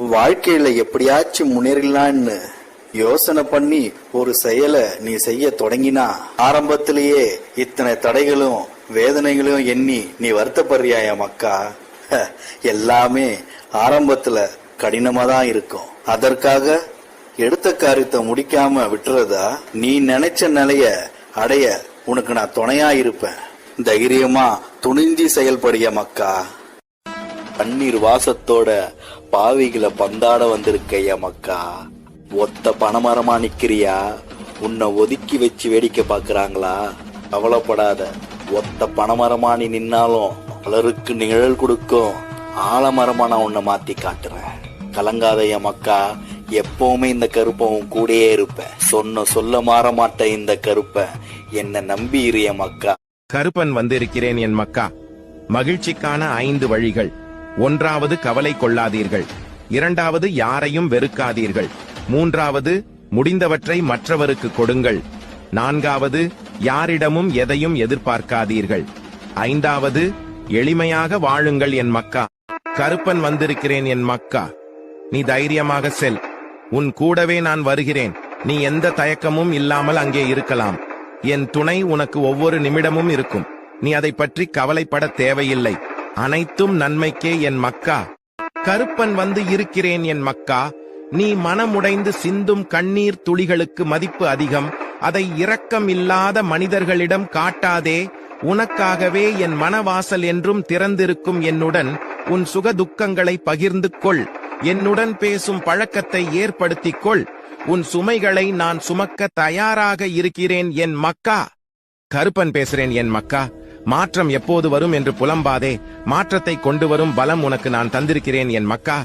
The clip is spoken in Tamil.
வாழ்க்கையில எப்படியாச்சும் முன்னேறலான்னு யோசனை பண்ணி ஒரு செயலை நீ செய்ய தொடங்கினா ஆரம்பத்திலேயே இத்தனை தடைகளும் வேதனைகளையும் எண்ணி நீ வருத்தப்படுறியா என் மக்கா எல்லாமே ஆரம்பத்துல கடினமா தான் இருக்கும். அதற்காக எடுத்த காரியத்தை முடிக்காம விட்டுறதா? நீ நினைச்ச நிலைய அடைய உனக்கு நான் துணையா இருப்பேன். தைரியமா துணிஞ்சி செயல்படிய மக்கா? பன்னீர் வாசத்தோட பாவிகளை பந்தாட வந்திருக்கையா மக்கா? ஒத்த பணமரமா நிக்கிறியா? உன்னை ஒதுக்கி வச்சு வேடிக்கை பாக்குறாங்களா கவலைப்படாத. ஒத்த பணமரமா நீ நின்னாலும் பலருக்கு நிழல் கொடுக்கும். ஆலமரமா நான் உன்னை மாத்தி காட்டுறேன். கலங்காத என் மக்கா? எப்பவுமே இந்த கருப்பவும் கூடயே இருப்பேன். சொன்ன சொல்ல மாற மாட்டேன் இந்த கருப்பை என்ன நம்பி இரு என் மக்கா? கருப்பன் வந்திருக்கிறேன் என் மக்கா. மகிழ்ச்சிக்கான ஐந்து வழிகள். ஒன்றாவது கவலை கொள்ளாதீர்கள். இரண்டாவது யாரையும் வெறுக்காதீர்கள். மூன்றாவது முடிந்தவற்றை மற்றவருக்கு கொடுங்கள். நான்காவது யாரிடமும் எதையும் எதிர்பார்க்காதீர்கள். ஐந்தாவது எளிமையாக வாழுங்கள் என் மக்கா. கருப்பன் வந்திருக்கிறேன் என் மக்கா. நீ தைரியமாக செல். உன் கூடவே நான் வருகிறேன். நீ எந்த தயக்கமும் இல்லாமல் அங்கே இருக்கலாம். என் துணை உனக்கு ஒவ்வொரு நிமிடமும் இருக்கும். நீ அதை பற்றி கவலைப்பட தேவையில்லை. அனைத்தும் நன்மைக்கே என் மக்கா. கருப்பன் வந்து இருக்கிறேன் என் மக்கா. நீ மனமுடைந்து சிந்தும் கண்ணீர் துளிகளுக்கு மதிப்பு அதிகம். அதை இரக்கம் இல்லாத மனிதர்களிடம் காட்டாதே. உனக்காகவே என் மனவாசல் என்றும் திறந்திருக்கும் என்னுடன் உன் சுக துக்கங்களை பகிர்ந்து கொள். என்னுடன் பேசும் பழக்கத்தை ஏற்படுத்திக் கொள். உன் சுமைகளை நான் சுமக்க தயாராக இருக்கிறேன் என் மக்கா. கருப்பன் பேசுறேன் என் மக்கா. மாற்றம் எப்போது வரும் என்று புலம்பாதே. மாற்றத்தை கொண்டு வரும் பலம் உனக்கு நான் தந்திருக்கிறேன் என் மக்கா.